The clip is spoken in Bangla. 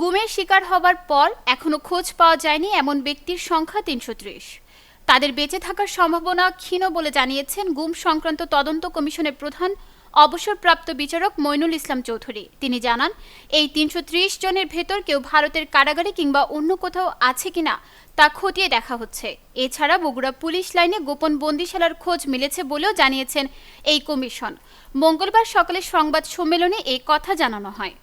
গুমের শিকার হবার পর এখনও খোঁজ পাওয়া যায়নি এমন ব্যক্তির সংখ্যা তিনশো ত্রিশ। তাদের বেঁচে থাকার সম্ভাবনা ক্ষীণ বলে জানিয়েছেন গুম সংক্রান্ত তদন্ত কমিশনের প্রধান অবসরপ্রাপ্ত বিচারক মইনুল ইসলাম চৌধুরী। তিনি জানান, এই তিনশো ত্রিশ জনের ভেতর কেউ ভারতের কারাগারে কিংবা অন্য কোথাও আছে কিনা তা খতিয়ে দেখা হচ্ছে। এছাড়া বগুড়া পুলিশ লাইনে গোপন বন্দিশালার খোঁজ মিলেছে বলেও জানিয়েছেন এই কমিশন। মঙ্গলবার সকালে সংবাদ সম্মেলনে এই কথা জানানো হয়।